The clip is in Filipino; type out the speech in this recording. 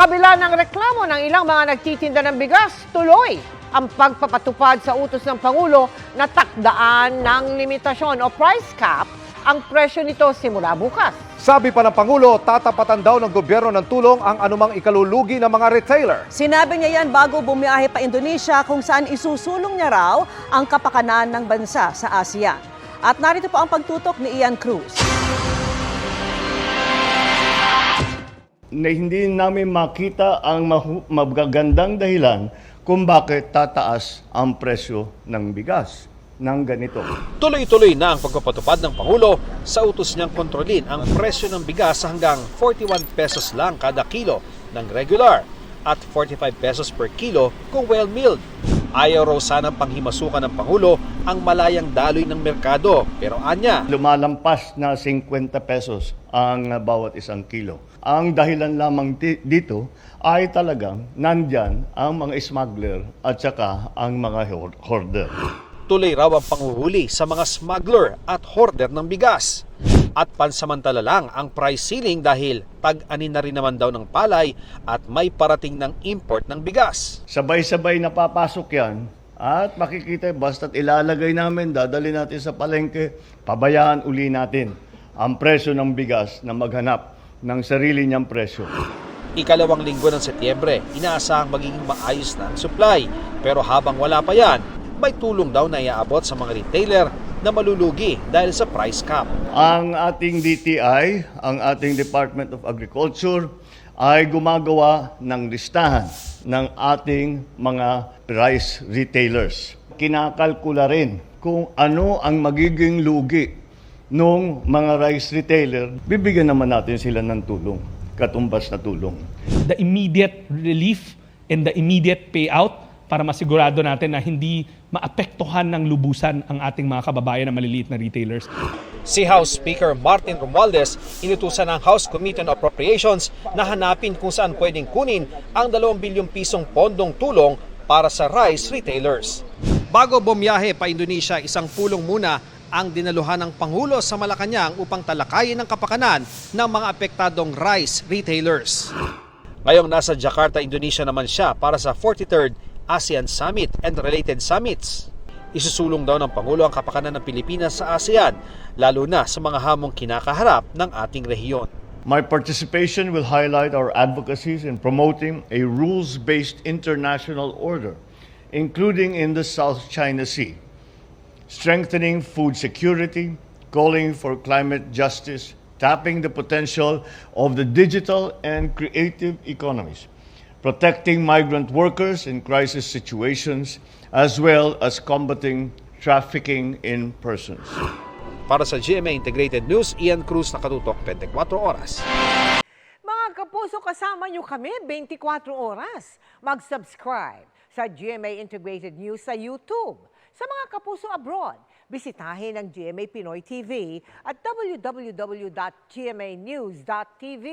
kabila ng reklamo ng ilang mga nagtitinda ng bigas, tuloy ang pagpapatupad sa utos ng Pangulo na takdaan ng limitasyon o price cap ang presyo nito simula bukas. Sabi pa ng Pangulo, tatapatan daw ng gobyerno ng tulong ang anumang ikalulugi ng mga retailer. Sinabi niya yan bago bumiyahe pa Indonesia kung saan isusulong niya raw ang kapakanan ng bansa sa ASEAN. At narito po ang pagtutok ni Ian Cruz. Na hindi namin makita ang magagandang dahilan kung bakit tataas ang presyo ng bigas ng ganito. Tuloy-tuloy na ang pagpapatupad ng Pangulo sa utos niyang kontrolin ang presyo ng bigas hanggang 41 pesos lang kada kilo ng regular at 45 pesos per kilo kung well-milled. Ayaw raw sanang panghimasukan ng Pangulo ang malayang daloy ng merkado pero anya, Lumalampas na 50 pesos ang bawat isang kilo. Ang dahilan lamang di- dito ay talagang nandyan ang mga smuggler at saka ang mga hoarder. tuloy raw ang panguhuli sa mga smuggler at hoarder ng bigas. At pansamantala lang ang price ceiling dahil tag-anin na rin naman daw ng palay at may parating ng import ng bigas. Sabay-sabay napapasok yan at makikita basta't ilalagay namin, dadali natin sa palengke, pabayaan uli natin ang presyo ng bigas na maghanap ng sarili niyang presyo. Ikalawang linggo ng Setyembre, inaasahang magiging maayos na ang supply. Pero habang wala pa yan, may tulong daw na iaabot sa mga retailer na malulugi dahil sa price cap. Ang ating DTI, ang ating Department of Agriculture, ay gumagawa ng listahan ng ating mga rice retailers. Kinakalkula rin kung ano ang magiging lugi ng mga rice retailer. Bibigyan naman natin sila ng tulong, katumbas na tulong. the immediate relief and the immediate payout para masigurado natin na hindi maapektuhan ng lubusan ang ating mga kababayan na maliliit na retailers. Si House Speaker Martin Romualdez inutusan ng House Committee on Appropriations na hanapin kung saan pwedeng kunin ang 2 bilyong pisong pondong tulong para sa rice retailers. Bago bumiyahe pa Indonesia, isang pulong muna ang dinaluhan ng Pangulo sa Malacanang upang talakayin ang kapakanan ng mga apektadong rice retailers. Ngayong nasa Jakarta, Indonesia naman siya para sa 43rd ASEAN Summit and related summits. Isusulong daw ng Pangulo ang kapakanan ng Pilipinas sa ASEAN, lalo na sa mga hamong kinakaharap ng ating rehiyon. My participation will highlight our advocacies in promoting a rules based international order, including in the South China Sea, strengthening food security, calling for climate justice, tapping the potential of the digital and creative economies, protecting migrant workers in crisis situations, as well as combating trafficking in persons. Para sa GMA Integrated News, Ian Cruz nakatutok 24 oras. Mga kapuso, kasama nyo kami 24 oras. Mag-subscribe sa GMA Integrated News sa YouTube. Sa mga kapuso abroad, bisitahin ang GMA Pinoy TV at www.gmanews.tv.